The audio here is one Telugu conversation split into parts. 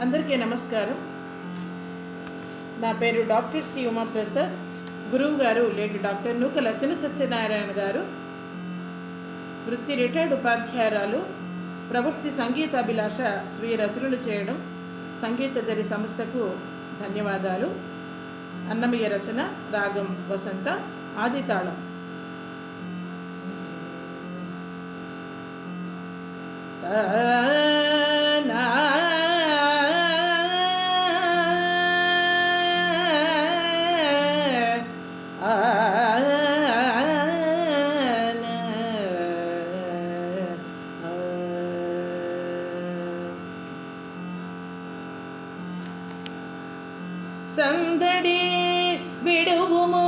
అందరికీ నమస్కారం. నా పేరు డాక్టర్ సి ఉమాప్రసాద్. గురువు గారు లేటి డాక్టర్ నూక లచ్చన సత్యనారాయణ గారు. వృత్తి రిటైర్డ్ ఉపాధ్యాయురాలు. ప్రవృత్తి సంగీతాభిలాష స్వీయ రచనలు చేయడం సంగీతజరి సంస్థకు ధన్యవాదాలు. అన్నమయ్య రచన రాగం వసంత ఆదితాళం. సందడి విడువుము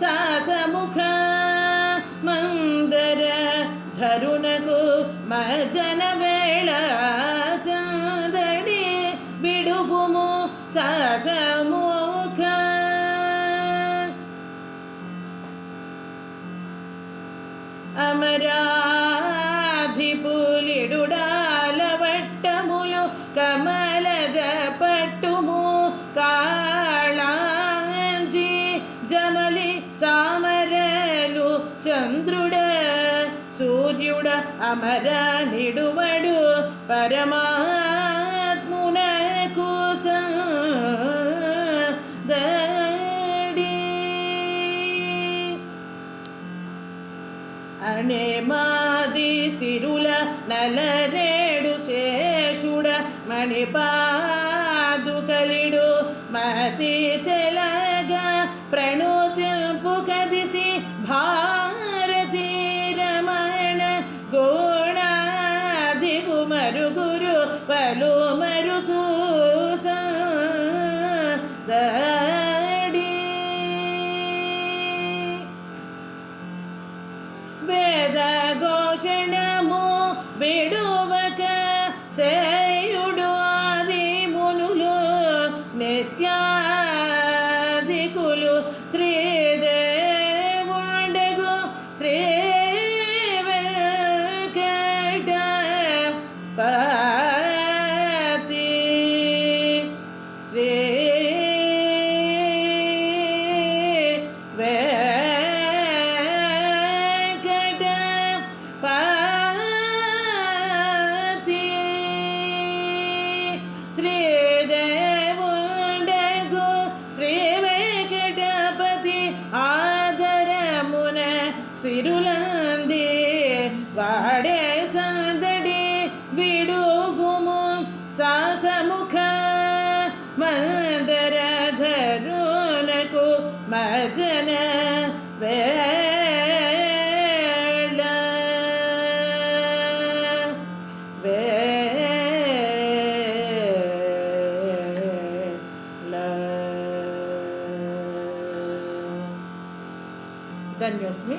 సాసముఖ మందర ధరుణకు మజన వేళ సందడి విడువుము సాసముఖ. అమరాధిపులిడుడాల వట్టములు కమలజ పట్టుము కాళాంజి సూర్యుడ అమర నిడువడు పరమాత్మున కోసం అనే మాది సిరుల నలరేడు శేషుడ మణిపాదు కలిడు మతి చెలగా ప్రణుతింపు కదిసి భా వేద ఘోషణము విడువక సే సిరులంది వాడే సందడి విడుగుము సాసముఖ మందర ధరునకు మజన వేళ వేళ ధన్యోస్మి